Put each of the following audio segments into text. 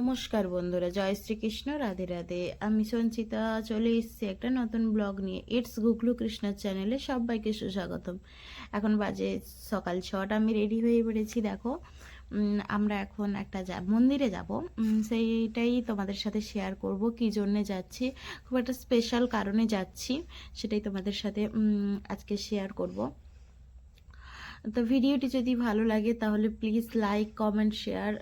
নমস্কার বন্ধুরা, জয় শ্রীকৃষ্ণ, রাধে রাধে। আমি সঞ্চিতা, চলে এসেছি একটা নতুন ব্লগ নিয়ে। ইটস গুগলু কৃষ্ণার চ্যানেলে সবাইকে সুস্বাগতম। এখন বাজে সকাল ছটা, আমি রেডি হয়ে পড়েছি, দেখো। আমরা এখন একটা মন্দিরে যাব। সেইটাই তোমাদের সাথে শেয়ার করব, কী জন্যে যাচ্ছি, খুব একটা স্পেশাল কারণে যাচ্ছি, সেটাই তোমাদের সাথে আজকে শেয়ার করব। তো ভিডিওটি যদি ভালো লাগে, তাহলে প্লিজ লাইক কমেন্ট শেয়ার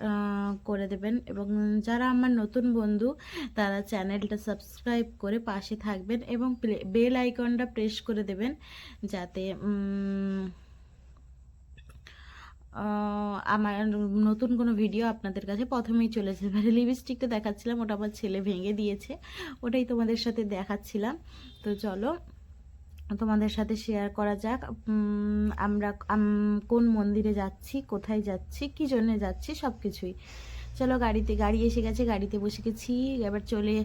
করে দেবেন। এবং যারা আমার নতুন বন্ধু, তারা চ্যানেলটা সাবস্ক্রাইব করে পাশে থাকবেন এবং বেল আইকনটা প্রেস করে দেবেন যাতে আমার নতুন কোনো ভিডিও আপনাদের কাছে প্রথমেই চলে যেতে পারে লিপস্টিকটা দেখাচ্ছিলাম, ওটা আমার ছেলে ভেঙে দিয়েছে, ওটাই তোমাদের সাথে দেখাচ্ছিলাম। তো চলো তোমাদের সাথে শেয়ার করা যাক আমরা কোন মন্দিরে যাচ্ছি, কোথায় যাচ্ছি, কি জন্য যাচ্ছি সব কিছুই চলো গাড়িতে, গাড়ি এসে গেছে, গাড়িতে বসে গেছি, এবার চলে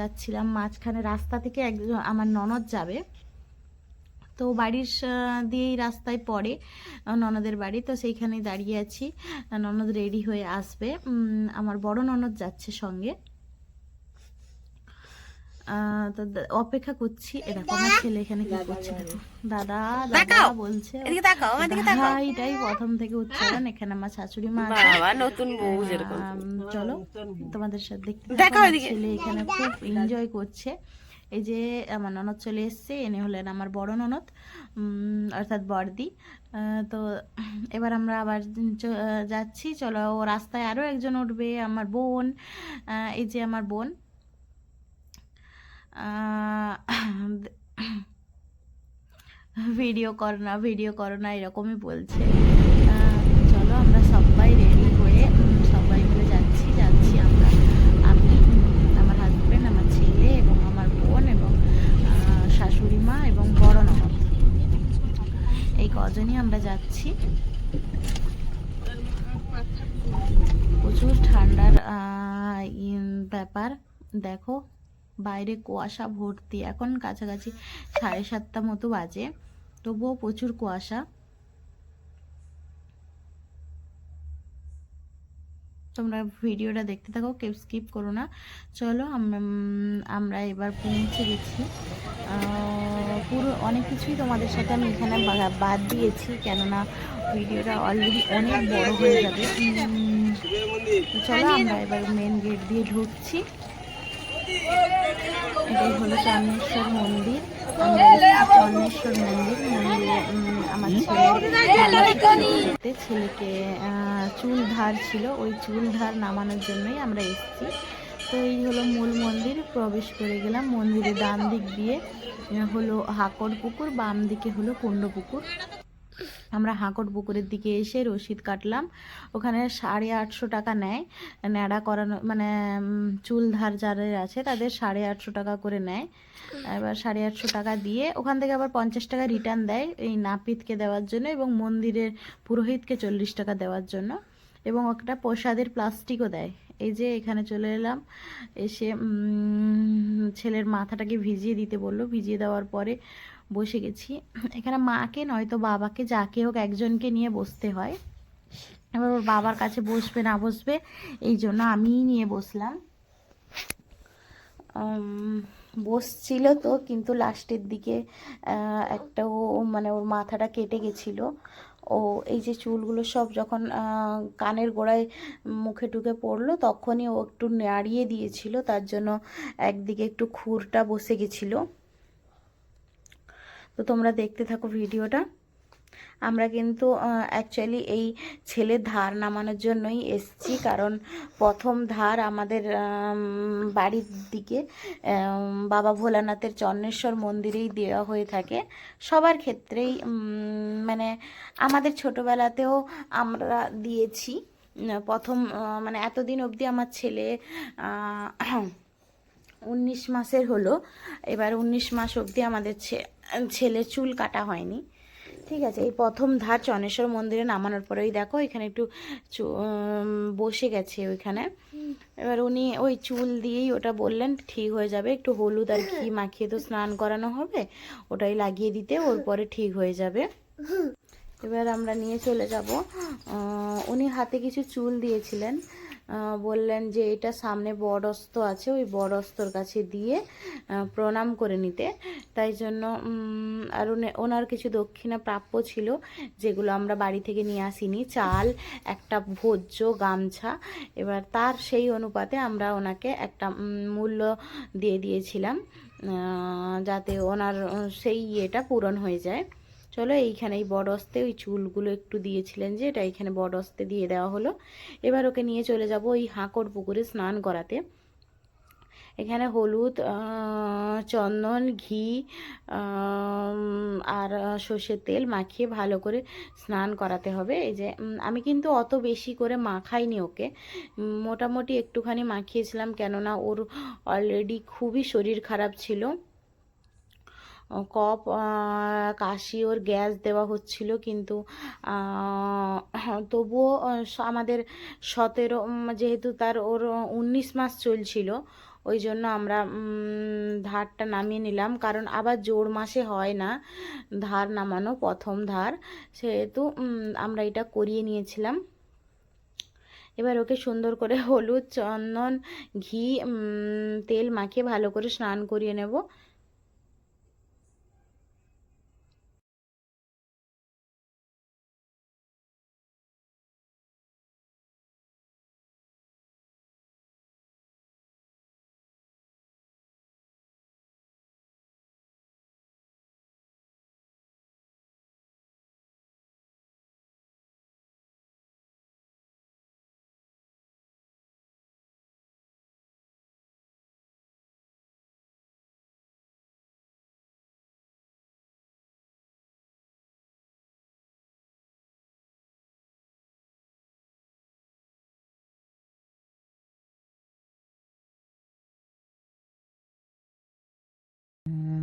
যাচ্ছিলাম মাঝখানে রাস্তা থেকে একজন, আমার ননদ যাবে। তো বাড়ির দিয়েই রাস্তায় পড়ে ননদের বাড়ি, তো সেইখানেই দাঁড়িয়ে আছি। ননদ রেডি হয়ে আসবে। আমার বড় ননদ যাচ্ছে সঙ্গে। অপেক্ষা করছি। এরকম আমার ছেলে এখানে কি করছে দেখো। দাদা দাদা বলছে ভাইটাই প্রথম থেকে উচ্চারণ এখানে আমার শাশুড়ি মা বাবা নতুন বউ চলো তোমাদের সাথে দেখতে। ছেলে এখানে খুব এনজয় করছে। এই যে আমার ননদ চলে এসছে এনে হলেন আমার বড় ননদ উম, অর্থাৎ আহ, তো এবার আমরা আবার যাচ্ছি। চলো ও রাস্তায় আরও একজন উঠবে আমার বোন। এই যে আমার বোন ভিডিও কর না, ভিডিও করো না, এরকমই বলছে। চলো আমরা সবাই রেডি হয়ে সবাই মিলে যাচ্ছি যাচ্ছি আমরা। আমি, আমার হাজবেন্ড আমার ছেলে এবং আমার বোন এবং শাশুড়ি মা এবং বড় ননদ। এই কজনই আমরা যাচ্ছি। প্রচুর ঠান্ডার ব্যাপার। দেখো বাইরে কুয়াশা ভর্তি, এখন কাছাকাছি সাড়ে সাতটা মতো বাজে, তবুও প্রচুর কুয়াশা। তোমরা ভিডিওটা দেখতে থাকো, কেউ স্কিপ করো না। চলো, আমরা এবার পৌঁছে গেছি। পুরো অনেক কিছুই তোমাদের সাথে আমি এখানে বাদ দিয়েছি, কেননা ভিডিওটা অলরেডি অনেক বড় হয়ে যাবে। চলো, আমরা এবার মেন গেট দিয়ে ঢুকছি। এটাই হলো চন্দ্রেশ্বর মন্দির। আমরা চন্দ্রেশ্বর মন্দির মন্দিরে আমার ছেলে ছেলেকে চুল ধার ছিল। ওই চুল ধার নামানোর জন্যই আমরা এসেছি। তো এই হলো মূল মন্দির প্রবেশ করে গেলাম। মন্দিরের ডান দিক দিয়ে হলো হাকর পুকুর বাম দিকে হলো কুণ্ড পুকুর আমরা হাঁকট পুকুরের দিকে এসে রসিদ কাটলাম। ওখানে সাড়ে আটশো টাকা নেয়। ন্যাড়া করানো মানে চুল ধার যাদের আছে তাদের সাড়ে আটশো টাকা করে নেয়। এবার সাড়ে আটশো টাকা দিয়ে ওখান থেকে আবার পঞ্চাশ টাকা রিটার্ন দেয় এই নাপিতকে দেওয়ার জন্য এবং মন্দিরের পুরোহিতকে চল্লিশ টাকা দেওয়ার জন্য। এবং একটা প্রসাদের প্লাস্টিকও দেয়। এই যে এখানে চলে এলাম। এসে ছেলের মাথাটাকে ভিজিয়ে দিতে বলল। ভিজিয়ে দেওয়ার পরে বসে গেছি। এখানে মাকে নয়তো বাবাকে, যাকে হোক একজনকে নিয়ে বসতে হয়। এবার ওর বাবার কাছে বসবে না বসবে, এই জন্য আমিই নিয়ে বসলাম। বসছিল তো, কিন্তু লাস্টের দিকে একটা ও মানে ওর মাথাটা কেটে গেছিল। ও এই যে চুলগুলো সব যখন কানের গোড়ায় মুখে টুকে পড়ল, তখনই ও একটু নাড়িয়ে দিয়েছিল, তার জন্য একদিকে একটু খুরটা বসে গেছিল। তো তোমরা দেখতে থাকো ভিডিওটা। আমরা কিন্তু অ্যাকচুয়ালি এই ছেলের ধার নামানোর জন্যই এসছি। কারণ প্রথম ধার আমাদের বাড়ির দিকে বাবা ভোলানাথের চন্নেশ্বর মন্দিরেই দেওয়া হয়ে থাকে। সবার ক্ষেত্রেই মানে আমাদের ছোটোবেলাতেও আমরা দিয়েছি। প্রথম মানে এতদিন অবধি আমার ছেলে উনিশ মাসের হলো। এবার উনিশ মাস অবধি আমাদের ছে- ছেলের চুল কাটা হয়নি। ঠিক আছে, এই প্রথম ধার চনেশ্বর মন্দিরে নামানোর পরে ওই দেখো এখানে একটু বসে গেছে ওইখানে। এবার উনি ওই চুল দিয়েই ওটা বললেন, ঠিক হয়ে যাবে, একটু হলুদ আর ঘি মাখিয়ে তো স্নান করানো হবে, ওটাই লাগিয়ে দিতে, ওর পরে ঠিক হয়ে যাবে। এবার আমরা নিয়ে চলে যাব। উনি হাতে কিছু চুল দিয়েছিলেন। বললেন যে এটা সামনে বড়স্ত আছে, ওই বড়স্তর কাছে দিয়ে প্রণাম করে নিতে। তাই জন্য আর ওনার কিছু দক্ষিণা প্রাপ্য ছিল, যেগুলো আমরা বাড়ি থেকে নিয়ে আসিনি। চাল, একটা ভোজ্য, গামছা, এবার তার সেই অনুপাতে আমরা ওনাকে একটা মূল্য দিয়ে দিয়েছিলাম যাতে ওনার সেই ইয়েটা পূরণ হয়ে যায়। চলো এইখানে এই বড় অস্তে ওই চুলগুলো একটু দিয়েছিলেন যে, এটা এইখানে বড় অস্তে দিয়ে দেওয়া হলো। এবার ওকে নিয়ে চলে যাব ওই হাঁকড় পুকুরে স্নান করাতে। এখানে হলুদ চন্দন, ঘি আর সর্ষের তেল মাখিয়ে ভালো করে স্নান করাতে হবে। এই যে আমি কিন্তু অত বেশি করে মাখাইনি ওকে। মোটামুটি একটুখানি মাখিয়েছিলাম কেননা ওর অলরেডি খুবই শরীর খারাপ ছিল। কপ কাশি ওর গ্যাস দেওয়া হচ্ছিল কিন্তু তবুও আমাদের সতেরো যেহেতু তার ওর উনিশ মাস চলছিল, ওই জন্য আমরা ধারটা নামিয়ে নিলাম। কারণ আবার জোড় মাসে হয় না ধার নামানো, প্রথম ধার। সেহেতু আমরা এটা করিয়ে নিয়েছিলাম। এবার ওকে সুন্দর করে হলুদ, চন্দন, ঘি তেল মাখিয়ে ভালো করে স্নান করিয়ে নেব।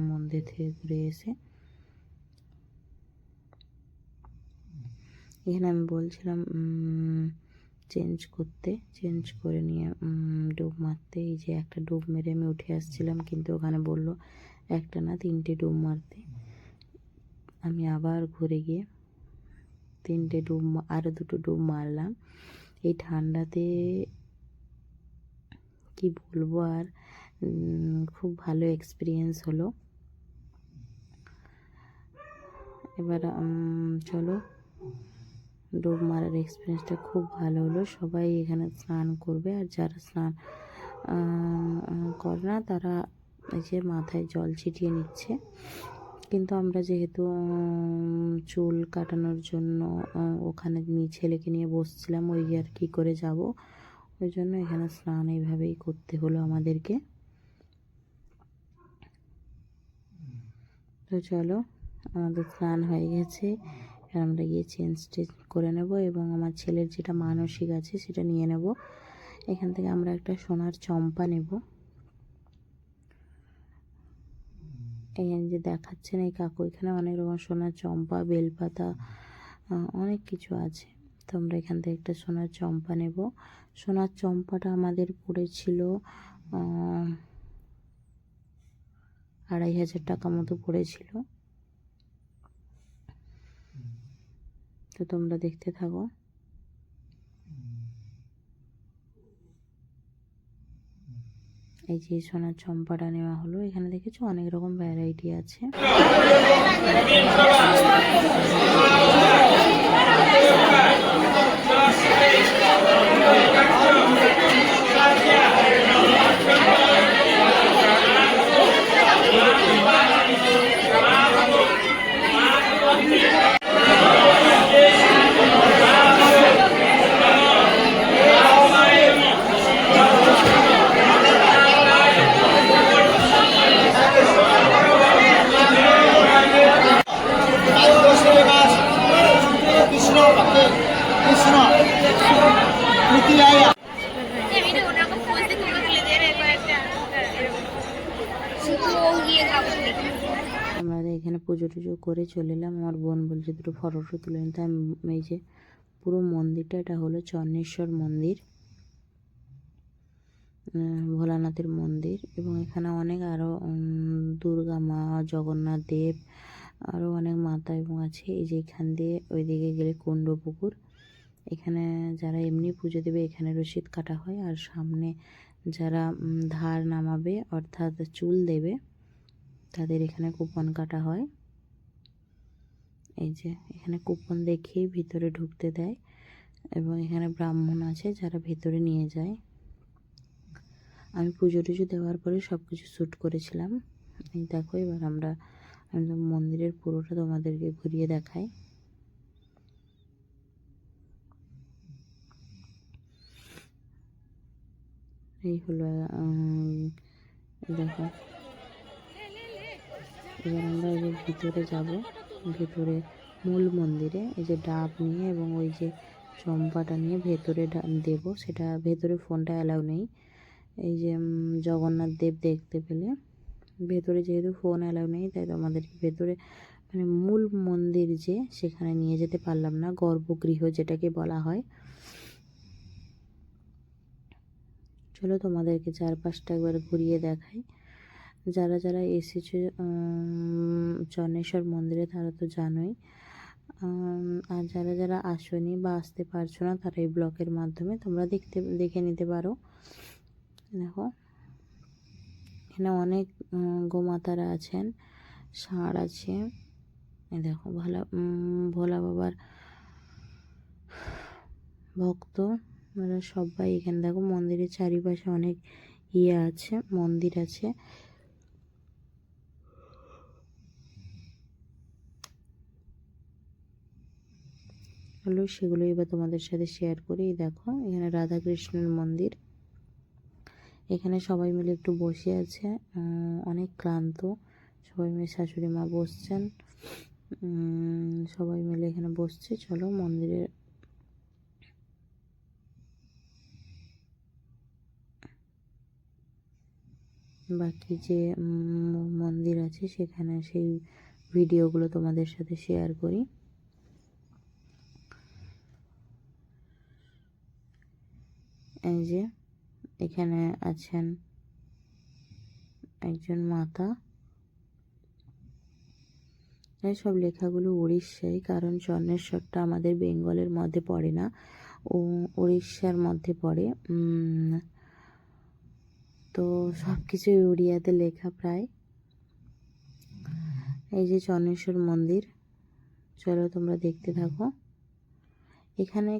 মন্দির থেকে ঘুরে এসে। এখানে আমি বলছিলাম চেঞ্জ করতে চেঞ্জ করে নিয়ে ডুব মারতে। এই যে একটা ডুব মেরে আমি উঠে আসছিলাম, কিন্তু ওখানে বলল, একটা না তিনটে ডুব মারতে। আমি আবার ঘুরে গিয়ে তিনটে ডুব আরও দুটো ডুব মারলাম। এই ঠান্ডাতে কি বলব আর খুব ভালো এক্সপিরিয়েন্স হলো। এবার চলো, ডুব মারার এক্সপিরিয়েন্সটা খুব ভালো হলো। সবাই এখানে স্নান করবে আর যারা স্নান করে না, তারা এই যে মাথায় জল ছিটিয়ে নিচ্ছে। কিন্তু আমরা যেহেতু চুল কাটানোর জন্য ওখানে নিয়ে ছেলেকে নিয়ে বসছিলাম, ওই আর কি করে যাব। ওই জন্য এখানে স্নান এইভাবেই করতে হলো আমাদেরকে। তো চলো, আমাদের স্নান হয়ে গেছে। আমরা গিয়ে চেঞ্জ টেঞ্জ করে নেব এবং আমার ছেলের যেটা মানসিক আছে সেটা নিয়ে নেব। এখান থেকে আমরা একটা সোনার চম্পা নেব। এই যে দেখাচ্ছেন এই কাকু, এখানে অনেক রকম সোনার চম্পা, বেলপাতা অনেক কিছু আছে। তো আমরা এখান থেকে একটা সোনার চম্পা নেব। সোনার চম্পাটা আমাদের পড়েছিল আড়াই হাজার টাকা মতো পড়েছিল। তো তোমরা দেখতে থাকো। এই যে সোনার চম্পাটা নেওয়া হলো, এখানে দেখেছ অনেক রকম ভ্যারাইটি আছে কৃষ্ণ ভক্তে কৃষ্ণ প্রীতি আয়া আমরা এখানে পুজো টুজো করে চলে এলাম আমার বোন বলছে দুটো ফটো টটো তুলে নিতে। আমি এই যে পুরো মন্দিরটা, এটা হলো চন্নেশ্বর মন্দির ভোলানাথের মন্দির এবং এখানে অনেক আরও দুর্গা মা, জগন্নাথ দেব আরও অনেক মাতা এবং আছে। এই যে এখান দিয়ে ওইদিকে গেলে কুণ্ড পুকুর এখানে যারা এমনি পুজো দেবে, এখানে রসিদ কাটা হয়। আর সামনে যারা ধার নামাবে, অর্থাৎ চুল দেবে, তাদের এখানে কুপন কাটা হয়। এই যে এখানে কুপন দেখিয়ে ভিতরে ঢুকতে দেয় এবং এখানে ব্রাহ্মণ আছে যারা ভেতরে নিয়ে যায়। আমি পুজো টুজো দেওয়ার পরে সব কিছু শ্যুট করেছিলাম। এই দেখো, এবার আমরা মন্দিরের পুরোটা তোমাদেরকে ঘুরিয়ে দেখাই। এই হলো দেখো। এবার আমরা ভিতরে যাব। ভেতরে মূল মন্দিরে, এই যে ডাব নিয়ে এবং ওই যে চম্পাটা নিয়ে ভেতরে দেব, সেটা ভেতরে ফোনটা অ্যালাউ নেই। এই যে জগন্নাথ দেব দেখতে পেলে। ভেতরে যেহেতু ফোন অ্যালাউ নেই, তাই তোমাদেরকে ভেতরে মানে মূল মন্দির যে, সেখানে নিয়ে যেতে পারলাম না, গর্ভগৃহ যেটাকে বলা হয়। চলো তোমাদেরকে চারপাশটা একবার ঘুরিয়ে দেখাই। যারা যারা এসেছে চন্নেশ্বর মন্দিরে তারা তো জানোই। আর যারা যারা আসনি বা আসতে পারছ না, তারা এই ব্লকের মাধ্যমে তোমরা দেখতে, দেখে নিতে পারো। দেখো, এখানে অনেক গোমাতারা আছেন, ষাঁড় আছে। দেখো, ভোলা ভোলা বাবার ভক্ত, ওরা সবাই এখানে। দেখো, মন্দিরের চারিপাশে অনেক ইয়ে আছে, মন্দির আছে। হলো সেগুলো এবার তোমাদের সাথে শেয়ার করি। দেখো, এখানে রাধা কৃষ্ণের মন্দির। এখানে সবাই মিলে একটু বসে আছে। অনেক ক্লান্ত। সবাই মিলে শাশুড়ি মা বসছেন। সবাই মিলে এখানে বসছে। চলো মন্দিরে বাকি যে মন্দির আছে, সেখানে সেই ভিডিওগুলো তোমাদের সাথে শেয়ার করি। এই যে, এখানে আছেন একজন মাতা। সব লেখাগুলো উড়িষ্যায় কারণ চন্নেশ্বরটা আমাদের বেঙ্গলের মধ্যে পড়ে না। ও উড়িষ্যার মধ্যে পড়ে। তো সব কিছুই উড়িয়াতে লেখা প্রায়। এই যে চন্নেশ্বর মন্দির, চলো তোমরা দেখতে থাকো। এখানে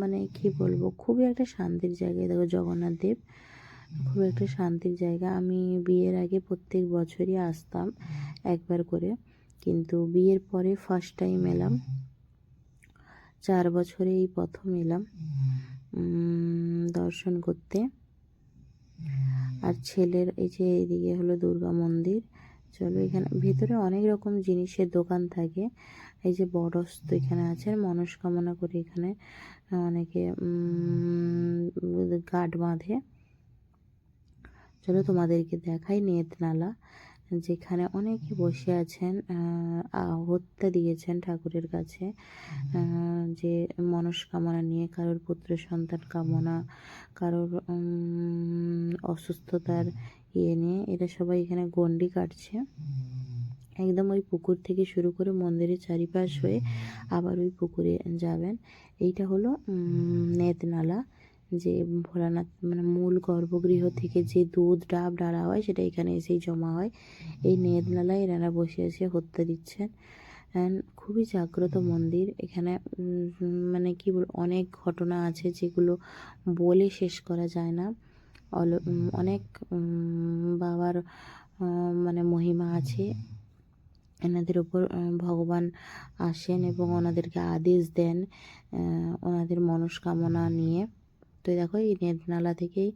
মানে কি বলব? খুবই একটা শান্তির জায়গা। দেখো জগন্নাথ দেব, খুব একটা শান্তির জায়গা। আমি বিয়ের আগে প্রত্যেক বছরই আসতাম একবার করে। কিন্তু বিয়ের পরে ফার্স্ট টাইম এলাম। চার বছরে এই প্রথম এলাম দর্শন করতে। আর ছেলের এই যে এইদিকে হলো দুর্গা মন্দির, চলো এখানে, ভিতরে অনেক রকম জিনিসের দোকান থাকে। এই যে বড়স্ত এখানে আছে মনস্কামনা করে এখানে অনেকে গাঠ বাঁধে। চলো তোমাদেরকে দেখাই নেতনালা, যেখানে অনেকে বসে আছেন হত্যা দিয়েছেন ঠাকুরের কাছে যে মনস্কামনা নিয়ে কারোর পুত্র সন্তান কামনা, কারোর অসুস্থতার ইয়ে নিয়ে। এরা সবাই এখানে গন্ডি কাটছে। একদম ওই পুকুর থেকে শুরু করে মন্দিরের চারিপাশ হয়ে আবার ওই পুকুরে যাবেন। এইটা হলো নেতনালা যে ভোলানাথ মানে মূল গর্ভগৃহ থেকে যে দুধ ডাব ডালা হয় সেটা এখানে এসেই জমা হয়। এই নেদনালায় এনারা বসে এসে হত্যা দিচ্ছেন। খুবই জাগ্রত মন্দির। এখানে মানে কি বল অনেক ঘটনা আছে যেগুলো বলে শেষ করা যায় না। অল- অনেক বাবার মানে মহিমা আছে। এনাদের উপর ভগবান আসেন এবং ওনাদেরকে আদেশ দেন ওনাদের মনস্কামনা নিয়ে। তো দেখো এই নেদনালা থেকেই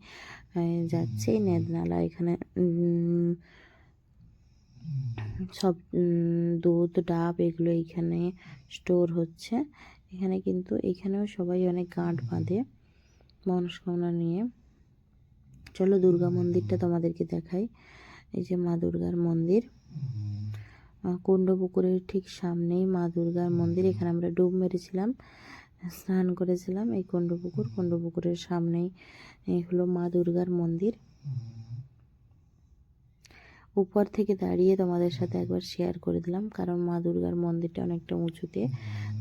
যাচ্ছে এই নেদনালা। এখানে সব দুধ ডাব এগুলো এখানে স্টোর হচ্ছে। এখানে কিন্তু এখানেও সবাই অনেক গাঁট বাঁধে মনস্কামনা নিয়ে। চলো দুর্গা মন্দিরটা তোমাদেরকে দেখাই। এই যে মা দুর্গার মন্দির। আহ, কুণ্ডপুকুরের ঠিক সামনেই মা দুর্গার মন্দির। এখানে আমরা ডুব মেরেছিলাম স্নান করেছিলাম এই কুণ্ডপুকুর। কুণ্ডপুকুরের সামনেই এই হলো মা দুর্গার মন্দির। উপর থেকে দাঁড়িয়ে তোমাদের সাথে একবার শেয়ার করে দিলাম কারণ মা দুর্গার মন্দিরটা অনেকটা উঁচুতে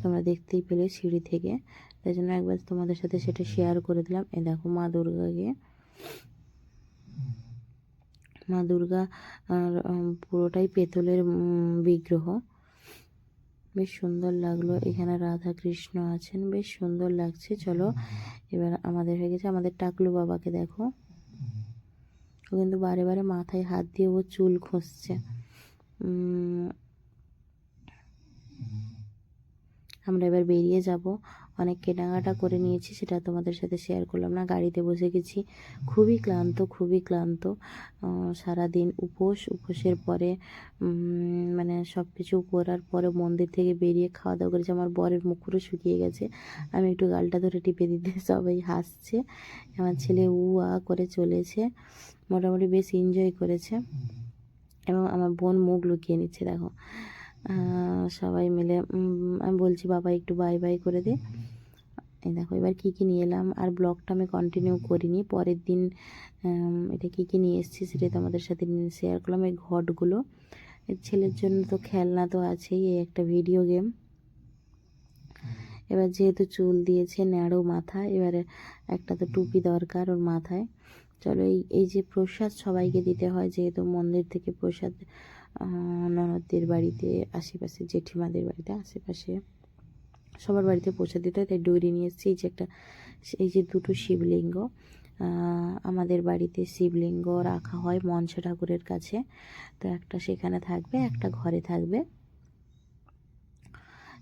তোমরা দেখতেই পেলে সিঁড়ি থেকে। তাই জন্য একবার তোমাদের সাথে সেটা শেয়ার করে দিলাম। এ দেখো মা দুর্গাকে মা দুর্গা পুরোটাই পেতলের বিগ্রহ। বেশ সুন্দর লাগল। এখানে রাধা কৃষ্ণ আছেন। বেশ সুন্দর লাগছে। চলো, এবার আমাদের হয়ে গেছে আমাদের টাকলু বাবাকে দেখো। ও কিন্তু বারে বারে মাথায় হাত দিয়ে ও চুল খুঁজছে। আমরা এবার বেরিয়ে যাব। অনেক কেনাকাটা করে নিয়েছি, সেটা তোমাদের সাথে শেয়ার করলাম না। গাড়িতে বসে গেছি। খুবই ক্লান্ত খুবই ক্লান্ত। সারাদিন উপোস, উপোসের পরে মানে সব কিছু করার পরে মন্দির থেকে বেরিয়ে খাওয়া দাওয়া করেছি। আমার বরের মুখ পুরো শুকিয়ে গেছে। আমি একটু গালটা ধরে টিপে দিতে, সবাই হাসছে। আমার ছেলে উ আ করে চলেছে। মোটামুটি বেশ এনজয় করেছে। এবং আমার বোন মুখ লুকিয়ে নিচ্ছে, দেখো। সবাই মিলে আমি বলছি, বাবা, একটু বাই বাই করে দে। এই দেখো, এবার কী কী নিয়ে এলাম, আর ব্লগটা আমি কন্টিনিউ করিনি। পরের দিন এটা কী কী নিয়ে এসেছি সেটা তোমাদের সাথে শেয়ার করলাম, এই ঘটগুলো। ছেলের জন্য তো খেলনা তো আছেই, এই একটা ভিডিও গেম এবার যেহেতু চুল দিয়েছে ন্যাড়ো মাথা, এবারে একটা তো টুপি দরকার ওর মাথায়। চলো, এই এই যে প্রসাদ সবাইকে দিতে হয়, যেহেতু মন্দির থেকে প্রসাদ ননদদের বাড়িতে, আশেপাশে জেঠিমাদের বাড়িতে, আশেপাশে সবার বাড়িতে পৌঁছে দিতে তাই ডুরি নিয়ে এসেছি। এই যে একটা, এই যে দুটো শিবলিঙ্গ আমাদের বাড়িতে শিবলিঙ্গ রাখা হয় মনসা ঠাকুরের কাছে। তো একটা সেখানে থাকবে, একটা ঘরে থাকবে।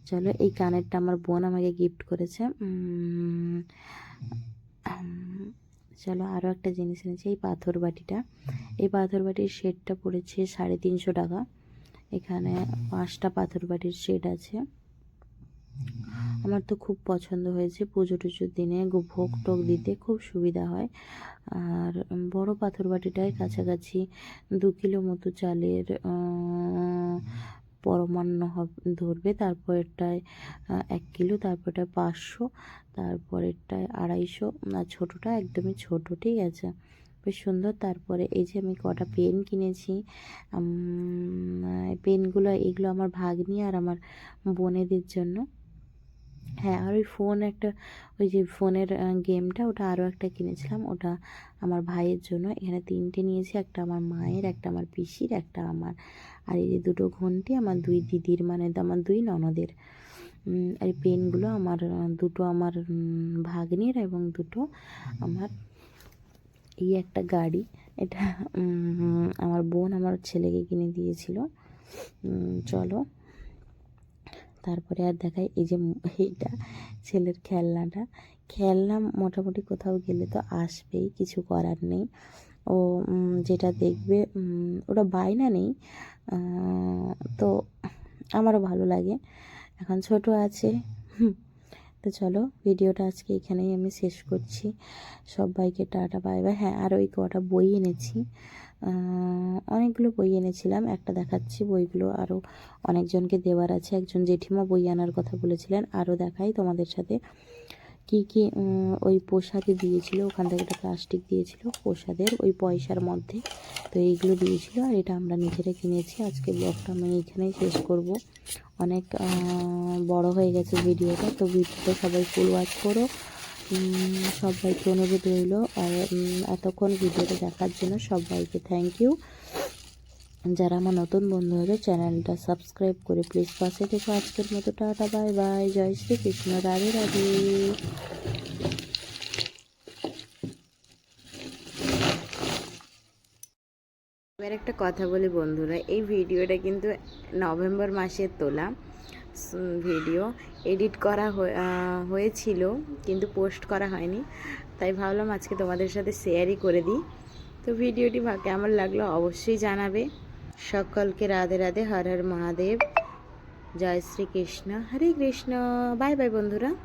চলো, এই কানেরটা আমার বোন আমাকে গিফট করেছে। চলো আরও একটা জিনিস এনেছি এই পাথর বাটিটা। এই পাথর বাটির শেডটা পড়েছে সাড়ে তিনশো টাকা। এখানে পাঁচটা পাথর বাটির শেড আছে। আমার তো খুব পছন্দ হয়েছে পুজো টুজোর দিনে ভোগ টোগ দিতে খুব সুবিধা হয়। আর বড় পাথর বাটিটায় কাছাকাছি দু কিলো মতো চালের পরমান্ন হবে, ধরবে। তারপরেরটায় এক কিলো তারপরেটায় পাঁচশো, তারপরেরটায় আড়াইশো, না, ছোটোটা একদমই ছোটো, ঠিক আছে? বেশ সুন্দর। তারপরে এই যে আমি কটা পেন কিনেছি পেনগুলো, এগুলো আমার ভাগ্নি আর আমার বোনেদের জন্য। হ্যাঁ আর ওই ফোন একটা, ওই যে ফোনের গেমটা ওটা আরও একটা কিনেছিলাম। ওটা আমার ভাইয়ের জন্য। এখানে তিনটে নিয়েছি, একটা আমার মায়ের, একটা আমার পিসির, একটা আমার। আর এই যে দুটো ঘন্টি আমার দুই দিদির মানে আমার দুই ননদের। আর এই পেনগুলো আমার দুটো আমার ভাগ্নির এবং দুটো আমার এই একটা গাড়ি। এটা আমার বোন আমার ছেলেকে কিনে দিয়েছিল। চলো। তারপরে আর দেখাই এই যে এইটা ছেলের খেলনাটা। খেলনা মোটামুটি কোথাও গেলে তো আসবেই, কিছু করার নেই। ও যেটা দেখবে ওটা বায়না নেই। তো আমারও ভালো লাগে। এখন ছোট আছে। তো চলো, ভিডিওটা আজকে এখানেই আমি শেষ করছি। সবাইকে টাটা, বাই বাই। হ্যাঁ আর ওই কটা বই এনেছি। অনেকগুলো বই এনেছিলাম। একটা দেখাচ্ছি বইগুলো। আরও অনেকজনকে দেওয়ার আছে। একজন জেঠিমা বই আনার কথা বলেছিলেন। আরও দেখাই তোমাদের সাথে কি কি ওই প্রসাদে দিয়েছিল। ওখান থেকে একটা প্লাস্টিক দিয়েছিল প্রসাদের ওই পয়সার মধ্যে। তো এইগুলো দিয়েছিল আর এটা আমরা নিজেরা কিনেছি। আজকে ব্লগটা আমি এখানেই শেষ করব। অনেক বড় হয়ে গেছে ভিডিওটা তো ভিডিওটা সবাই ফুল ওয়াচ করো। সবাইকে অনুরোধ রইল আর এতক্ষণ ভিডিওটা দেখার জন্য সবাইকে থ্যাংক ইউ যারা আমার নতুন বন্ধু হয়েছে, চ্যানেলটা সাবস্ক্রাইব করে প্লিজ পাশে থেকে। আজকের মতো টাটা বাই বাই জয় শ্রী কৃষ্ণ রাধে। রাধে এবার একটা কথা বলি বন্ধুরা, এই ভিডিওটা কিন্তু নভেম্বর মাসের তোলা। ভিডিও এডিট করা হয়ে- আহ, হয়েছিল কিন্তু পোস্ট করা হয়নি। তাই ভাবলাম আজকে তোমাদের সাথে শেয়ারই করে দিই। তো ভিডিওটি কেমন লাগল অবশ্যই জানাবে। সকলকে রাধে রাধে হর হর মহাদেব। জয় শ্রীকৃষ্ণ হরে কৃষ্ণ। বাই বাই বন্ধুরা।